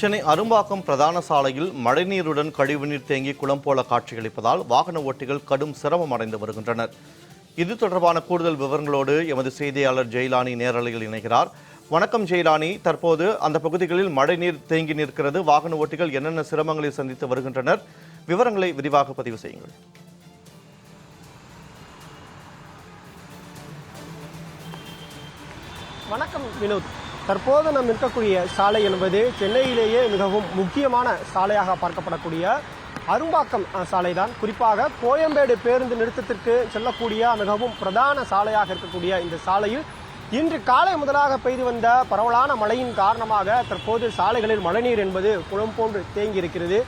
சென்னை அரும்பாக்கம் பிரதான சாலையில் மழைநீருடன் கழிவுநீர் தேங்கி குளம் போல காட்சியளிப்பதால் வாகன ஓட்டிகள் கடும் சிரமம் அடைந்து வருகின்றனர். இது தொடர்பான கூடுதல் விவரங்களோடு எமது செய்தியாளர் ஜெயிலானி நேரலையில் இணைகிறார். வணக்கம் ஜெயிலானி. தற்போது அந்த பகுதிகளில் மழைநீர் தேங்கி நிற்கிறது. வாகன ஓட்டிகள் என்னென்ன சிரமங்களை சந்தித்து வருகின்றனர்? விவரங்களை விரிவாக பதிவு செய்யுங்கள். வணக்கம் வினோத். தற்போது நாம் இருக்கக்கூடிய சாலை என்பது சென்னையிலேயே மிகவும் முக்கியமான சாலையாக பார்க்கப்படக்கூடிய அரும்பாக்கம் சாலை தான் குறிப்பாக கோயம்பேடு பேருந்து நிறுத்தத்திற்கு செல்லக்கூடிய மிகவும் பிரதான சாலையாக இருக்கக்கூடிய இந்த சாலையில் இன்று காலை முதலாக பெய்து வந்த பரவலான மழையின் காரணமாக தற்போது சாலைகளில் மழைநீர் என்பது குளம் போன்று தேங்கி இருக்கிறது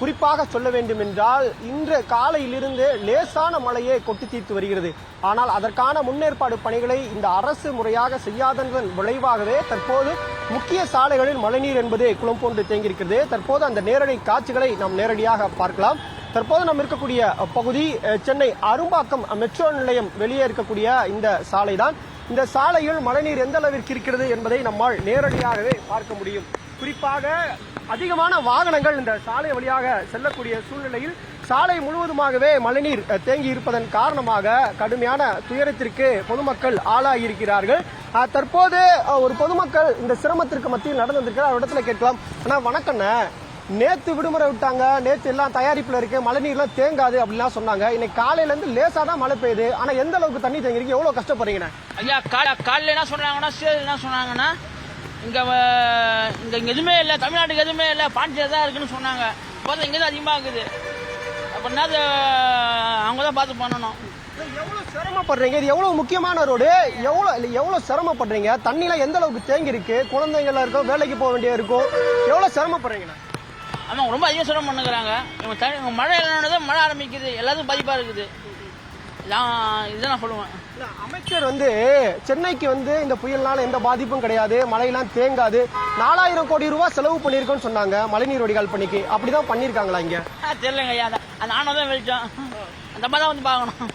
குறிப்பாக சொல்ல வேண்டும் என்றால் இன்று காலையிலிருந்து லேசான மழையே கொட்டி தீர்த்து வருகிறது. ஆனால் அதற்கான முன்னேற்பாடு பணிகளை இந்த அரசு முறையாக செய்யாததன் விளைவாகவே தற்போது முக்கிய சாலைகளில் மழைநீர் என்பது குளம் போன்று தேங்கியிருக்கிறது. தற்போது அந்த நேரடி காட்சிகளை நாம் நேரடியாக பார்க்கலாம். தற்போது நாம் இருக்கக்கூடிய பகுதி சென்னை அரும்பாக்கம் மெட்ரோ நிலையம் வெளியே இருக்கக்கூடிய இந்த சாலை தான் இந்த சாலையில் மழைநீர் எந்த அளவிற்கு இருக்கிறது என்பதை நம்மால் நேரடியாகவே பார்க்க முடியும். குறிப்பாக அதிகமான வாகனங்கள் இந்த சாலை வழியாக செல்லக்கூடிய சூழ்நிலையில் சாலை முழுவதுமாகவே மழைநீர் தேங்கி இருப்பதன் காரணமாக கடுமையான துயரத்திற்கு பொதுமக்கள் ஆளாகியிருக்கிறார்கள் தற்போது ஒரு பொதுமக்கள் இந்த சிரமத்திற்கு மத்தியில் நடந்திருக்கிறார் அவர் இடத்துல கேட்கலாம். ஆனால் வணக்கண்ண. நேத்து விடுமுறை விட்டாங்க. நேத்து எல்லாம் தயாரிப்புல இருக்கு. மழை நீர்லாம் தேங்காது அப்படிலாம் சொன்னாங்க. இன்னைக்கு காலையில இருந்து லேசா தான் மழை பெய்யுது. ஆனா எந்த அளவுக்கு தண்ணி தேங்கிருக்கு எவ்வளவு கஷ்டப்படுறீங்கண்ணே? ஐயா காலையில என்ன சொன்னாங்கன்னா சேல் என்ன சொன்னாங்கன்னா இங்கே இங்கே இங்கே எதுவுமே இல்லை. தமிழ்நாட்டுக்கு எதுவுமே இல்லை. பாண்டிச்சேரி தான் இருக்குன்னு சொன்னாங்க. பார்த்தா இங்கே தான் அதிகமாக இருக்குது. அப்படின்னா அது அவங்க தான் பார்த்து பண்ணணும். எவ்வளவு சிரமப்படுறீங்க? இது எவ்வளவு முக்கியமான ரோடு? எவ்வளவு இல்ல, எவ்வளவு சிரமப்படுறீங்க? தண்ணிலாம் எந்த அளவுக்கு தேங்கி இருக்கு? குழந்தைங்களா இருக்கும் வேலைக்கு போக வேண்டிய இருக்கும் எவ்வளவு சிரமப்படுறீங்கண்ணா ஆமாம் ரொம்ப அதிகம் சிரமம் தண்ணி இவங்க மழை இல்லைன்னு மழை ஆரம்பிக்குது. எல்லாத்துக்கும் பாதிப்பாக இருக்குது. நான் இதை நான் சொல்லுவேன். இல்ல, அமைச்சர் வந்து சென்னைக்கு வந்து இந்த புயல்னால எந்த பாதிப்பும் கிடையாது மழையெல்லாம் தேங்காது. நாலாயிரம் கோடி ரூபாய் செலவு பண்ணியிருக்கோம்னு சொன்னாங்க மழைநீர் வடிகால் பணிக்கு. அப்படிதான் பண்ணியிருக்காங்களா இங்க? தெரியலங்க ஐயா அந்த அந்த ஆணவம் தான் வெளிச்சம் அந்த மாதிரி தான் வந்து பார்க்கணும்.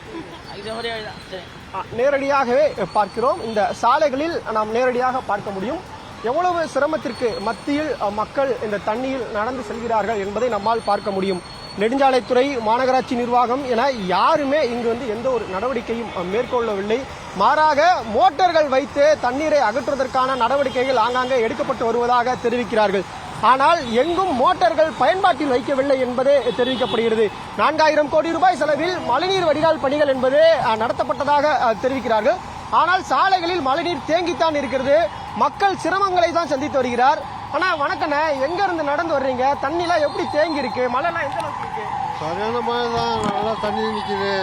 இது ஒரே தான் சரி. ஆ, நேரடியாகவே பார்க்கிறோம். இந்த சாலைகளில் நாம் நேரடியாக பார்க்க முடியும். எவ்வளவு சிரமத்திற்கு மத்தியில் மக்கள் இந்த தண்ணியில் நடந்து செல்கிறார்கள் என்பதை நம்மால் பார்க்க முடியும். நெடுஞ்சாலைத்துறை மாநகராட்சி நிர்வாகம் என யாருமே இங்கு வந்து எந்த ஒரு நடவடிக்கையும் மேற்கொள்ளவில்லை. மாறாக மோட்டார்கள் வைத்து தண்ணீரை அகற்றுவதற்கான நடவடிக்கைகள் ஆங்காங்கே எடுக்கப்பட்டு வருவதாக தெரிவிக்கிறார்கள். ஆனால் எங்கும் மோட்டார்கள் பயன்பாட்டில் வைக்கவில்லை என்பது தெரிவிக்கப்படுகிறது. நான்காயிரம் கோடி ரூபாய் செலவில் மழைநீர் வடிகால் பணிகள் என்பது நடத்தப்பட்டதாக தெரிவிக்கிறார்கள். ஆனால் சாலைகளில் மழைநீர் தேங்கித்தான் இருக்கிறது. மக்கள் சிரமங்களை தான் சந்தித்து வருகிறார். ஆனா வணக்கண்ணே. எங்க இருந்து நடந்து வர்றீங்க? தண்ணிலாம் எப்படி தேங்கி இருக்கு மழைலாம் எந்த அளவுக்கு இருக்கு? சரியான மழை தான் நல்லா தண்ணி நிற்கிது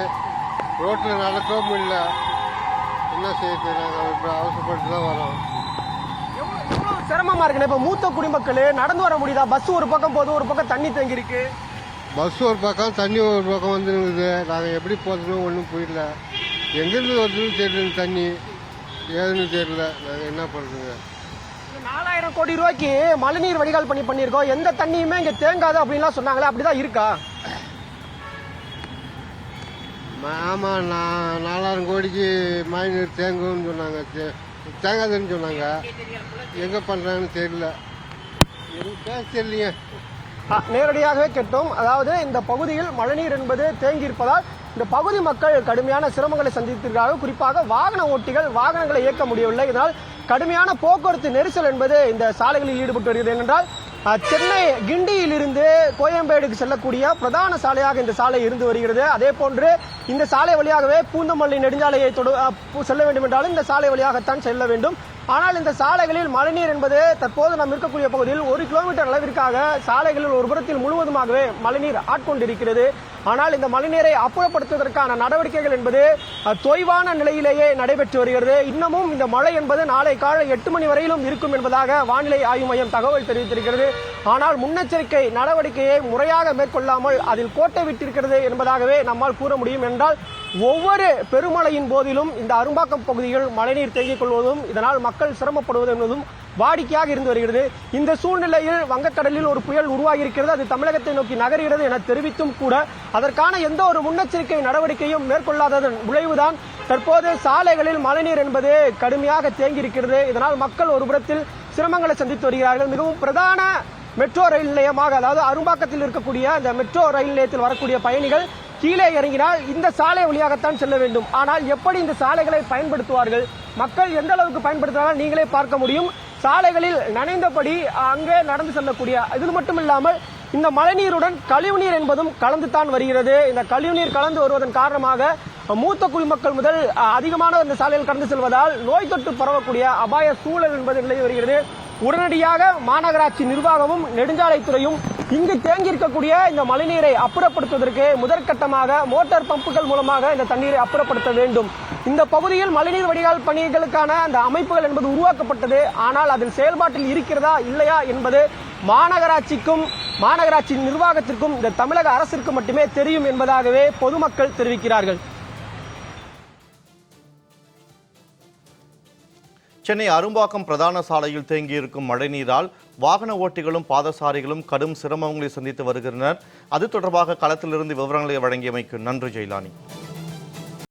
ரோட்டில் நடக்கவும் முடியல என்ன செய்யுது நாங்கள் இப்போ அவசரப்பட்டு தான் வரோம். எவ்வளவு எவ்வளவு சிரமமா இருக்குண்ணே? இப்ப மூத்த குடிமக்கள் நடந்து வர முடியுதா? பஸ் ஒரு பக்கம் போகுது ஒரு பக்கம் தண்ணி தேங்கி இருக்கு பஸ் ஒரு பக்கம் தண்ணி ஒரு பக்கம் வந்துருக்குது. நாங்கள் எப்படி போகிறதுன்னு ஒன்றும் புரியல. எங்கேருந்து வருதுன்னு தெரியல தண்ணி. ஏதுன்னு தெரியல. நாங்கள் என்ன பண்ணுறதுங்க நாலாயிரம் கோடி ரூபாய்க்கு மழைநீர் வடிகால் பண்ணி பண்ணியிருக்கோம். எந்த தண்ணியுமே இங்க தேங்காது அப்படின்லாம் சொன்னாங்களே அப்படிதான் இருக்கா? ஆமாம் நான் நாலாயிரம் கோடிக்கு மழை நீர் தேங்கும்னு சொன்னாங்க. தேங்காதுன்னு சொன்னாங்க. எங்கே பண்ணுறாங்கன்னு தெரியல. எனக்கு பேச தெரியலையே நேரடியாகவே கேட்டோம். அதாவது இந்த பகுதியில் மழைநீர் என்பது தேங்கி இருப்பதால் இந்த பகுதி மக்கள் கடுமையான சிரமங்களை சந்தித்திருக்கிறார்கள். குறிப்பாக வாகன ஓட்டிகள் வாகனங்களை இயக்க முடியவில்லை. இதனால் கடுமையான போக்குவரத்து நெரிசல் என்பது இந்த சாலைகளில் ஈடுபட்டு வருகிறது. ஏனென்றால் சென்னை கிண்டியிலிருந்து கோயம்பேடுக்கு செல்லக்கூடிய பிரதான சாலையாக இந்த சாலை இருந்து வருகிறது. அதே போன்று இந்த சாலை வழியாகவே பூந்தமல்லி நெடுஞ்சாலையை தொடு செல்ல வேண்டும் என்றாலும் இந்த சாலை வழியாகத்தான் செல்ல வேண்டும். ஆனால் இந்த சாலைகளில் மழைநீர் என்பது தற்போது நாம் இருக்கக்கூடிய பகுதியில் ஒரு கிலோமீட்டர் அளவிற்காக சாலைகளில் ஒரு புறத்தில் முழுவதுமாகவே மழைநீர் ஆட்கொண்டிருக்கிறது. ஆனால் இந்த மழைநீரை அப்புறப்படுத்துவதற்கான நடவடிக்கைகள் என்பது தொய்வான நிலையிலேயே நடைபெற்று வருகிறது. இன்னமும் இந்த மழை என்பது நாளை காலை எட்டு மணி வரையிலும் இருக்கும் என்பதாக வானிலை ஆய்வு மையம் தகவல் தெரிவித்திருக்கிறது. ஆனால் முன்னெச்சரிக்கை நடவடிக்கையை முறையாக மேற்கொள்ளாமல் அதில் கோட்டை விட்டிருக்கிறது என்பதாகவே நம்மால் கூற முடியும் என்றால் ஒவ்வொரு பெருமழையின் போதிலும் இந்த அரும்பாக்கம் பகுதிகள் மழைநீர் தேங்கிக் கொள்வதும் இதனால் மக்கள் சிரமப்படுவது என்பதும் வாடிக்கையாக இருந்து வருகிறது. இந்த சூழ்நிலையில் வங்கக்கடலில் ஒரு புயல் உருவாகி இருக்கிறது அது தமிழகத்தை நோக்கி நகர்கிறது என தெரிவித்தும் கூட அதற்கான எந்த ஒரு முன்னெச்சரிக்கை நடவடிக்கையும் மேற்கொள்ளாததன் விளைவுதான் தற்போது சாலைகளில் மழைநீர் என்பது கடுமையாக தேங்கி இருக்கிறது இதனால் மக்கள் ஒரு புறத்தில் சிரமங்களை சந்தித்து வருகிறார்கள். மிகவும் பிரதான மெட்ரோ ரயில் நிலையமாக அதாவது அரும்பாக்கத்தில் இருக்கக்கூடிய அந்த மெட்ரோ ரயில் நிலையத்தில் வரக்கூடிய பயணிகள் கீழே இறங்கினால் இந்த சாலை வழியாகத்தான் செல்ல வேண்டும். ஆனால் எப்படி இந்த சாலைகளை பயன்படுத்துவார்கள்? மக்கள் எந்த அளவுக்கு பயன்படுத்துவார்கள் நீங்களே பார்க்க முடியும். சாலைகளில் நனைந்தபடி அங்கே நடந்து செல்லக்கூடிய இது மட்டும் இல்லாமல் இந்த மழைநீருடன் கழிவுநீர் என்பதும் கலந்துத்தான் வருகிறது. இந்த கழிவுநீர் கலந்து வருவதன் காரணமாக மூத்த குடிமக்கள் முதல் அதிகமான இந்த சாலையில் கடந்து செல்வதால் நோய் தொற்று பரவக்கூடிய அபாய சூழல் என்பது நிலவி வருகிறது. உடனடியாக மாநகராட்சி நிர்வாகமும் நெடுஞ்சாலைத்துறையும் இங்கு தேங்கியிருக்கக்கூடிய இந்த மழைநீரை அப்புறப்படுத்துவதற்கு முதற்கட்டமாக மோட்டார் பம்புகள் மூலமாக இந்த தண்ணீரை அப்புறப்படுத்த வேண்டும். இந்த பகுதியில் மழைநீர் வடிகால் பணிகளுக்கான அந்த அமைப்புகள் என்பது உருவாக்கப்பட்டது. ஆனால் அதில் செயல்பாட்டில் இருக்கிறதா இல்லையா என்பது மாநகராட்சிக்கும் மாநகராட்சி நிர்வாகத்திற்கும் இந்த தமிழக அரசிற்கு மட்டுமே தெரியும் என்பதாகவே பொதுமக்கள் தெரிவிக்கிறார்கள். சென்னை அரும்பாக்கம் பிரதான சாலையில் தேங்கியிருக்கும் மழைநீரால் வாகன ஓட்டிகளும் பாதசாரிகளும் கடும் சிரமங்களை சந்தித்து வருகின்றனர். அது தொடர்பாக களத்திலிருந்து விவரங்களை வழங்கியமைக்கு நன்றி ஜெயலானி.